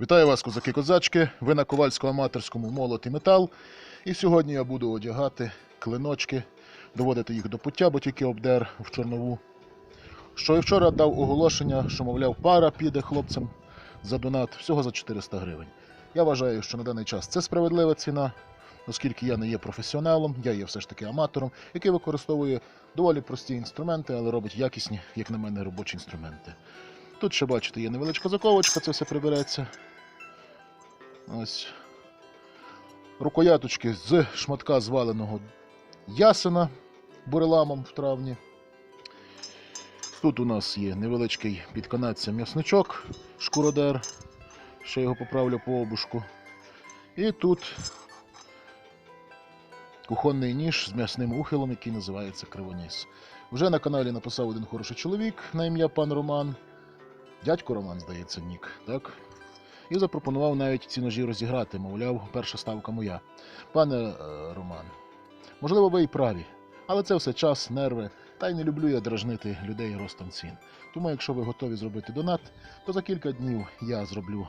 Вітаю вас, козаки-козачки. Ви на ковальському аматорському молот і метал. І сьогодні я буду одягати клиночки, доводити їх до пуття, бо тільки обдер в чорнову. Що і вчора дав оголошення, що, мовляв, пара піде хлопцям за донат всього за 400 гривень. Я вважаю, що на даний час це справедлива ціна, оскільки я не є професіоналом, я є все ж таки аматором, який використовує доволі прості інструменти, але робить якісні, як на мене, робочі інструменти. Тут ще бачите, є невеличка заковочка, це все прибереться. Ось. Рукояточки з шматка зваленого ясена буреламом в травні. Тут у нас є невеличкий під канадцем м'ясничок, шкуродер. Ще його поправлю по обушку. І тут кухонний ніж з м'ясним ухилом, який називається кривоніс. Вже на каналі написав один хороший чоловік на ім'я пан Роман. Дядько Роман, здається, нік, так? І запропонував навіть ці ножі розіграти, мовляв, перша ставка моя. Пане е, Роман, можливо, ви і праві, але це все час, нерви, та й не люблю я дражнити людей ростом цін. Тому, якщо ви готові зробити донат, то за кілька днів я зроблю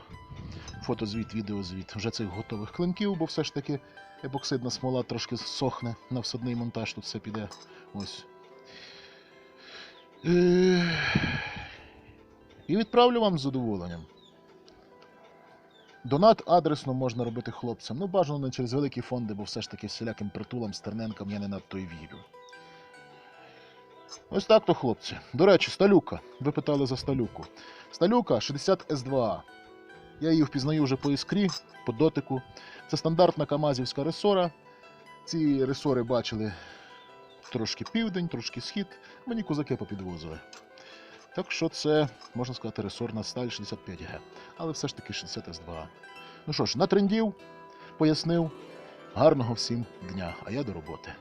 фотозвіт, відеозвіт вже цих готових клинків, бо все ж таки епоксидна смола трошки сохне на всадний монтаж, тут все піде. Ось. Е, І відправлю вам з задоволенням. Донат адресно можна робити хлопцям. Ну, бажано не через великі фонди, бо все ж таки всіляким притулам, стерненкам я не надто й вірю. Ось так то, хлопці. До речі, сталюка. Ви питали за сталюку. Сталюка 60 С2А. Я її впізнаю вже по іскрі, по дотику. Це стандартна камазівська ресора. Ці ресори бачили трошки південь, трошки схід. Мені козаки попідвозили. Так що це, можна сказати, ресорна сталь 65Г. Але все ж таки 60 С2. Ну що ж, натрендів, пояснив. Гарного всім дня, а я до роботи.